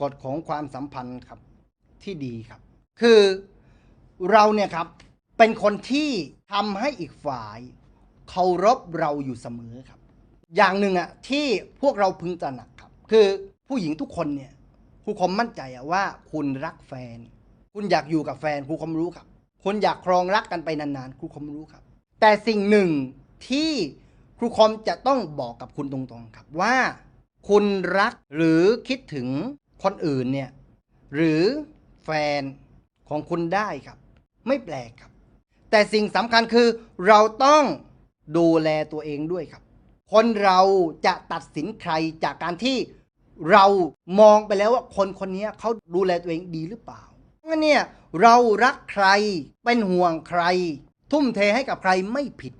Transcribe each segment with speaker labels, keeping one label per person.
Speaker 1: กฎของความสัมพันธ์ครับที่ดีครับ คือเราเนี่ยครับเป็นคนที่ทำให้อีกฝ่ายเคารพเราอยู่เสมอครับ อย่างหนึ่งอะที่พวกเราพึงตระหนักครับ คือผู้หญิงทุกคนเนี่ยครูคมมั่นใจอะว่าคุณรักแฟน คุณอยากอยู่กับแฟนครูคมรู้ครับคุณอยากครองรักกันไปนานๆครูคมรู้ครับ แต่สิ่งหนึ่งที่ครูคมจะต้องบอกกับคุณตรงๆครับว่า คุณรักหรือคิดถึง คนอื่นเนี่ยหรือแฟนของคุณได้ครับ ไม่แปลกครับ แต่สิ่งสำคัญคือเราต้องดูแลตัวเองด้วยครับ คนเราจะตัดสินใครจากการที่เรามองไปแล้วว่าคนคนนี้เขาดูแลตัวเองดีหรือเปล่างั้นเนี่ยเรารักใครเป็นห่วงใคร ทุ่มเทให้กับใครไม่ผิด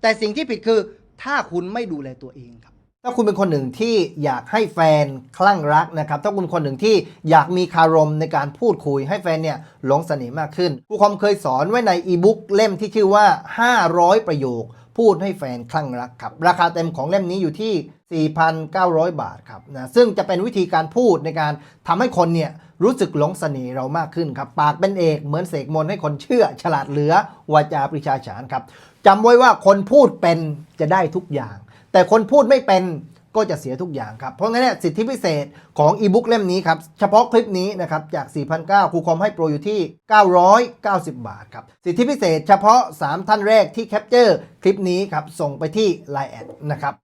Speaker 1: แต่สิ่งที่ผิดคือถ้าคุณไม่ดูแลตัวเองครับ
Speaker 2: ถ้าคุณเป็นคนหนึ่งที่อยากให้แฟนคลั่งรักนะครับ ถ้าคุณคนหนึ่งที่อยากมีคารมในการพูดคุยให้แฟนเนี่ยหลงเสน่ห์มากขึ้นครูคอมเคยสอนไว้ในอีบุ๊กเล่มที่ชื่อว่า 500 ประโยค พูดให้แฟนคลั่งรักครับ ราคาเต็มของเล่มนี้อยู่ที่ 4,900 บาทครับนะซึ่งจะเป็นวิธีการพูดในการทำให้คนเนี่ยรู้สึกหลงเสน่ห์เรามากขึ้นครับ ปากเป็นเอกเหมือนเสกมนให้คนเชื่อ ฉลาดเหลือวาจาปริชาฉานครับจำไว้ว่าคนพูดเป็นจะได้ทุกอย่าง แต่คนพูดไม่เป็นก็จะเสียทุกอย่างครับ เพราะงั้นเนี่ยสิทธิพิเศษของอีบุ๊กเล่มนี้ครับ เฉพาะคลิปนี้นะครับ จาก 4,900ครูคอมให้โปรอยู่ที่ 990 บาทครับ สิทธิพิเศษเฉพาะ 3 ท่านแรกที่แคปเจอร์คลิปนี้ครับ ส่งไปที่ Line แอดนะครับ